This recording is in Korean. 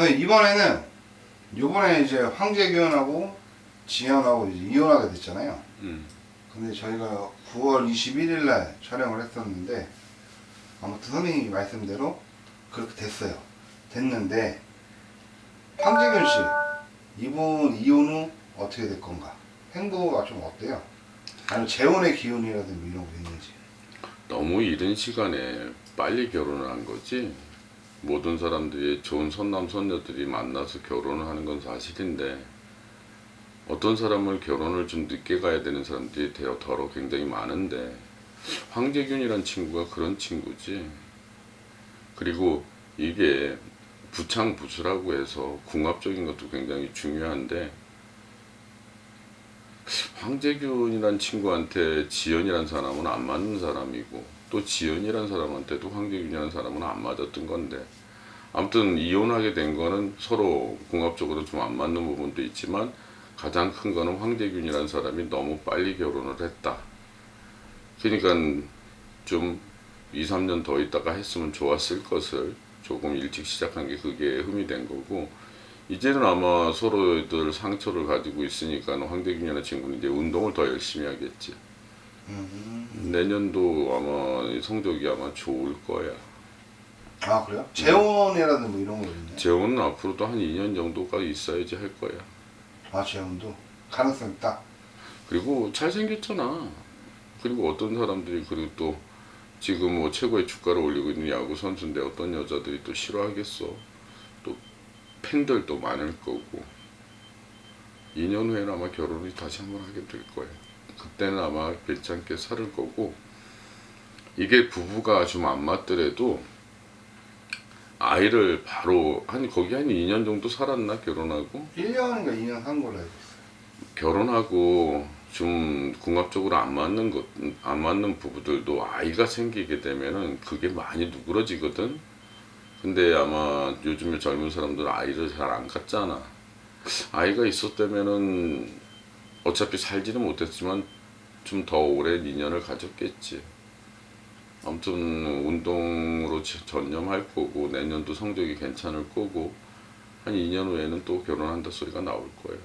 선생님, 이번에는 요번에 이제 황재균하고 지현하고 이제 이혼하게 됐잖아요. 음. 근데 저희가 9월 21일 날 촬영을 했었는데 아무튼 선생님이 말씀대로 그렇게 됐어요. 됐는데 황재균 씨 이분 이혼 후 어떻게 될 건가? 행보가 좀 어때요? 아니면 재혼의 기운이라든지 이런 거 있는지. 너무 이른 시간에 빨리 결혼을 한 거지. 모든 사람들이 좋은 선남 선녀들이 만나서 결혼을 하는 건 사실인데 어떤 사람을 결혼을 좀 늦게 가야 되는 사람들이 되어 더러 굉장히 많은데 황재균이란 친구가 그런 친구지. 그리고 이게 부창부수라고 해서 궁합적인 것도 굉장히 중요한데 황재균이란 친구한테 지연이란 사람은 안 맞는 사람이고 또 지연이란 사람한테도 황재균이라는 사람은 안 맞았던 건데 아무튼 이혼하게 된 거는 서로 궁합적으로 좀 안 맞는 부분도 있지만 가장 큰 거는 황재균이라는 사람이 너무 빨리 결혼을 했다. 그러니까 좀 2, 3년 더 있다가 했으면 좋았을 것을 조금 일찍 시작한 게 그게 흠이 된 거고 이제는 아마 서로들 상처를 가지고 있으니까 황대균이라는 친구는 이제 운동을 더 열심히 하겠지. 음. 내년도 아마 성적이 아마 좋을 거야. 아 그래요? 재혼이라든지 뭐 이런 거 있나요? 재혼은 앞으로도 한 2년 정도가 있어야지 할 거야. 아 재혼도 가능성 있다. 그리고 잘 생겼잖아. 그리고 어떤 사람들이 그리고 또 지금 뭐 최고의 주가를 올리고 있는 야구 선수인데 어떤 여자들이 또 싫어하겠어. 또 팬들도 많을 거고. 2년 후에는 아마 결혼을 다시 한번 하게 될 거예요. 그때는 아마 괜찮게 살을 거고. 이게 부부가 좀 안 맞더라도 아이를 바로 한 거기 한 2년 정도 살았나 결혼하고 1년인가 2년 산 걸로 알고 있어요. 결혼하고 좀 궁합적으로 안 맞는 것, 안 맞는 부부들도 아이가 생기게 되면은 그게 많이 누그러지거든. 근데 아마 요즘에 젊은 사람들은 아이를 잘 안 갖잖아. 아이가 있었다면은 어차피 살지는 못했지만 좀 더 오랜 인연을 가졌겠지. 아무튼 운동으로 지- 전념할 거고 내년도 성적이 괜찮을 거고 한 2년 후에는 또 결혼한다 소리가 나올 거예요.